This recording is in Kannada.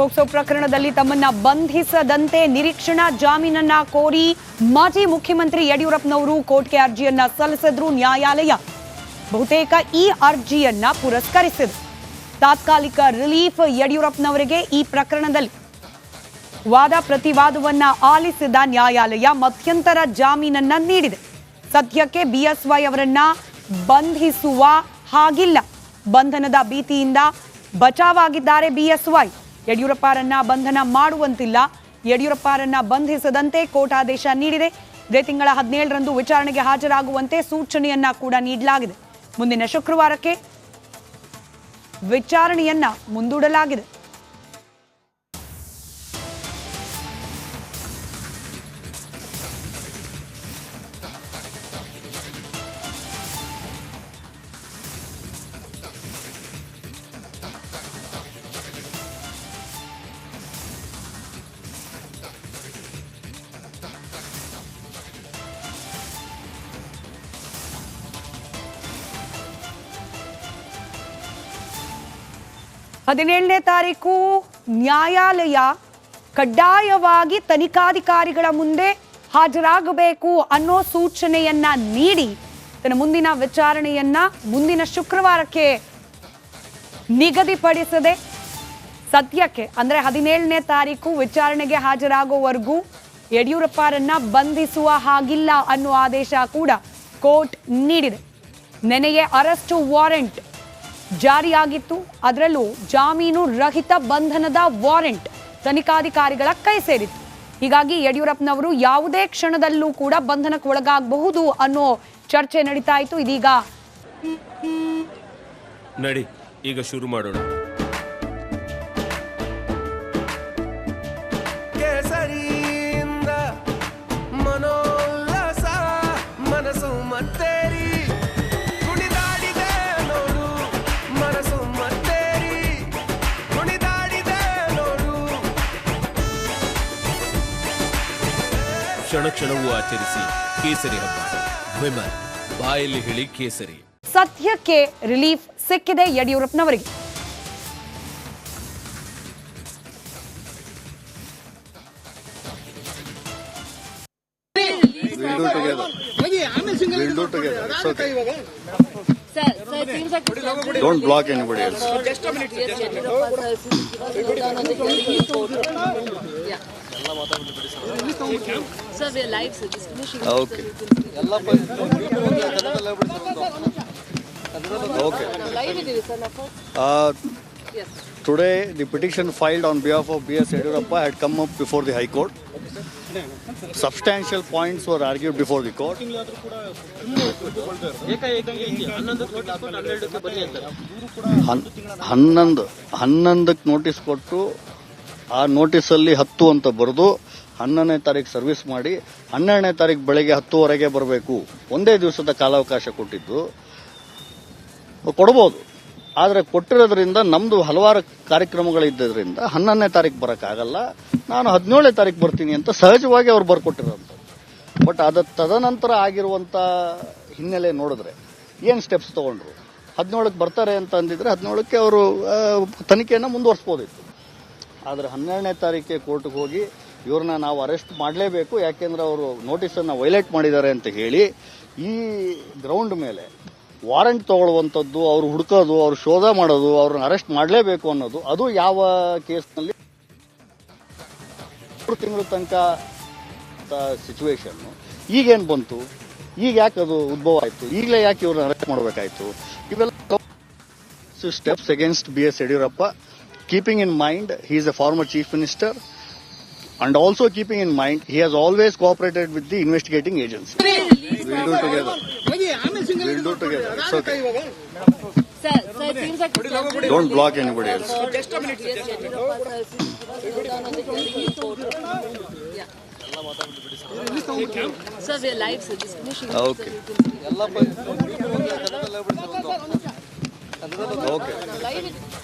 ಪೋಕ್ಸೋ ಪ್ರಕರಣದಲ್ಲಿ ತಮ್ಮನ್ನ ಬಂಧಿಸದಂತೆ ನಿರೀಕ್ಷಣಾ ಜಾಮೀನನ್ನ ಕೋರಿ ಮಾಜಿ ಮುಖ್ಯಮಂತ್ರಿ ಯಡಿಯೂರಪ್ಪನವರು ಕೋರ್ಟ್ಗೆ ಅರ್ಜಿಯನ್ನ ಸಲ್ಲಿಸಿದ್ರು ನ್ಯಾಯಾಲಯ ಬಹುತೇಕ ಈ ಅರ್ಜಿಯನ್ನ ಪುರಸ್ಕರಿಸಿದ್ರು ತಾತ್ಕಾಲಿಕ ರಿಲೀಫ್ ಯಡಿಯೂರಪ್ಪನವರಿಗೆ ಈ ಪ್ರಕರಣದಲ್ಲಿ ವಾದ ಪ್ರತಿವಾದವನ್ನ ಆಲಿಸಿದ ನ್ಯಾಯಾಲಯ ಮಧ್ಯಂತರ ಜಾಮೀನನ್ನ ನೀಡಿದೆ ಸದ್ಯಕ್ಕೆ ಬಿಎಸ್ವೈ ಅವರನ್ನ ಬಂಧಿಸುವ ಹಾಗಿಲ್ಲ ಬಂಧನದ ಭೀತಿಯಿಂದ ಬಚಾವಾಗಿದ್ದಾರೆ ಬಿಎಸ್ವೈ ಯಡಿಯೂರಪ್ಪರನ್ನ ಬಂಧನ ಮಾಡುವಂತಿಲ್ಲ ಯಡಿಯೂರಪ್ಪರನ್ನ ಬಂಧಿಸದಂತೆ ಕೋರ್ಟ್ ಆದೇಶ ನೀಡಿದೆ ಇದೇ ತಿಂಗಳ ಹದಿನೇಳರಂದು ವಿಚಾರಣೆಗೆ ಹಾಜರಾಗುವಂತೆ ಸೂಚನೆಯನ್ನ ಕೂಡ ನೀಡಲಾಗಿದೆ ಮುಂದಿನ ಶುಕ್ರವಾರಕ್ಕೆ ವಿಚಾರಣೆಯನ್ನ ಮುಂದೂಡಲಾಗಿದೆ ಹದಿನೇಳನೇ ತಾರೀಕು ನ್ಯಾಯಾಲಯ ಕಡ್ಡಾಯವಾಗಿ ತನಿಖಾಧಿಕಾರಿಗಳ ಮುಂದೆ ಹಾಜರಾಗಬೇಕು ಅನ್ನೋ ಸೂಚನೆಯನ್ನ ನೀಡಿ ತನ್ನ ಮುಂದಿನ ವಿಚಾರಣೆಯನ್ನ ಮುಂದಿನ ಶುಕ್ರವಾರಕ್ಕೆ ನಿಗದಿಪಡಿಸದೆ ಸದ್ಯಕ್ಕೆ ಅಂದ್ರೆ ಹದಿನೇಳನೇ ತಾರೀಕು ವಿಚಾರಣೆಗೆ ಹಾಜರಾಗುವವರೆಗೂ ಯಡಿಯೂರಪ್ಪರನ್ನ ಬಂಧಿಸುವ ಹಾಗಿಲ್ಲ ಅನ್ನೋ ಆದೇಶ ಕೂಡ ಕೋರ್ಟ್ ನೀಡಿದೆ ನೆನೆಯೇ ಅರೆಸ್ಟ್ ವಾರೆಂಟ್ ಜಾರಿಯಾಗಿತ್ತು ಅದರಲ್ಲೂ ಜಾಮೀನು ರಹಿತ ಬಂಧನದ ವಾರೆಂಟ್ ತನಿಖಾಧಿಕಾರಿಗಳ ಕೈ ಸೇರಿತ್ತು ಹೀಗಾಗಿ ಯಡಿಯೂರಪ್ಪನವರು ಯಾವುದೇ ಕ್ಷಣದಲ್ಲೂ ಕೂಡ ಬಂಧನಕ್ಕೆ ಒಳಗಾಗಬಹುದು ಅನ್ನೋ ಚರ್ಚೆ ನಡೀತಾ ಇತ್ತು ಇದೀಗ ನಡಿ ಈಗ ಶುರು ಮಾಡೋಣ ಕ್ಷಣ ಕ್ಷಣವೂ ಆಚರಿಸಿ ಕೇಸರಿ ಹಬ್ಬ ವಿಮನ್ ಬಾಯಲ್ಲಿ ಹೇಳಿ ಕೇಸರಿ ಸದ್ಯಕ್ಕೆ ರಿಲೀಫ್ ಸಿಕ್ಕಿದೆ ಯಡಿಯೂರಪ್ಪನವರಿಗೆ We'll do together. We'll do together. It's okay. Don't block anybody else. Just a minute. Sir, we are live, sir. Okay. Okay. Uh, today, the petition filed on behalf of B.S. Yadurappa had come up before the High Court. Substantial points were argued before the court ಹನ್ನೊಂದು ಹನ್ನೊಂದಕ್ಕೆ ನೋಟಿಸ್ ಕೊಟ್ಟು ಆ ನೋಟಿಸಲ್ಲಿ ಹತ್ತು ಅಂತ ಬರೆದು ಹನ್ನೊಂದನೇ ತಾರೀಕು ಸರ್ವಿಸ್ ಮಾಡಿ ಹನ್ನೆರಡನೇ ತಾರೀಕು ಬೆಳಗ್ಗೆ ಹತ್ತುವರೆಗೆ ಬರಬೇಕು ಒಂದೇ ದಿವಸದ ಕಾಲಾವಕಾಶ ಕೊಟ್ಟಿದ್ದು ಕೊಡ್ಬೋದು ಆದರೆ ಕೊಟ್ಟಿರೋದ್ರಿಂದ ನಮ್ಮದು ಹಲವಾರು ಕಾರ್ಯಕ್ರಮಗಳಿದ್ದರಿಂದ ಹನ್ನೊಂದನೇ ತಾರೀಕು ಬರೋಕ್ಕಾಗಲ್ಲ ನಾನು ಹದಿನೇಳನೇ ತಾರೀಕು ಬರ್ತೀನಿ ಅಂತ ಸಹಜವಾಗಿ ಅವ್ರು ಬರ್ಕೊಟ್ಟಿರೋದು ಬಟ್ ಅದು ತದನಂತರ ಆಗಿರುವಂಥ ಹಿನ್ನೆಲೆ ನೋಡಿದ್ರೆ ಏನು ಸ್ಟೆಪ್ಸ್ ತೊಗೊಂಡ್ರು ಹದಿನೇಳಕ್ಕೆ ಬರ್ತಾರೆ ಅಂತ ಅಂದಿದ್ರೆ ಹದಿನೇಳಕ್ಕೆ ಅವರು ತನಿಖೆಯನ್ನು ಮುಂದುವರ್ಸ್ಬೋದಿತ್ತು ಆದರೆ ಹನ್ನೆರಡನೇ ತಾರೀಕೆ ಕೋರ್ಟ್ಗೆ ಹೋಗಿ ಇವ್ರನ್ನ ನಾವು ಅರೆಸ್ಟ್ ಮಾಡಲೇಬೇಕು ಯಾಕೆಂದ್ರೆ ಅವರು ನೋಟಿಸನ್ನು ವೈಲೇಟ್ ಮಾಡಿದ್ದಾರೆ ಅಂತ ಹೇಳಿ ಈ ಗ್ರೌಂಡ್ ಮೇಲೆ ವಾರಂಟ್ ತಗೊಳ್ಳುವಂಥದ್ದು ಅವರು ಹುಡುಕೋದು ಅವ್ರು ಶೋಧ ಮಾಡೋದು ಅವ್ರನ್ನ ಅರೆಸ್ಟ್ ಮಾಡಲೇಬೇಕು ಅನ್ನೋದು ಅದು ಯಾವ ಕೇಸ್ನಲ್ಲಿ ಮೂರು ತಿಂಗಳ ತನಕ ಸಿಚುವೇಶನ್ನು ಈಗೇನು ಬಂತು ಈಗ ಯಾಕೆ ಅದು ಉದ್ಭವ ಆಯಿತು ಈಗಲೇ ಯಾಕೆ ಇವ್ರನ್ನ ಅರೆಸ್ಟ್ ಮಾಡಬೇಕಾಯ್ತು ಇವೆಲ್ಲ steps against B S Yediyurappa keeping in mind he is a former chief minister and also keeping in mind he has always cooperated with the investigating agency Do it together. It's okay. Sir, seems like don't block anybody else. Just a minute. Sir, we are live, sir. Just finishing. Okay. Okay.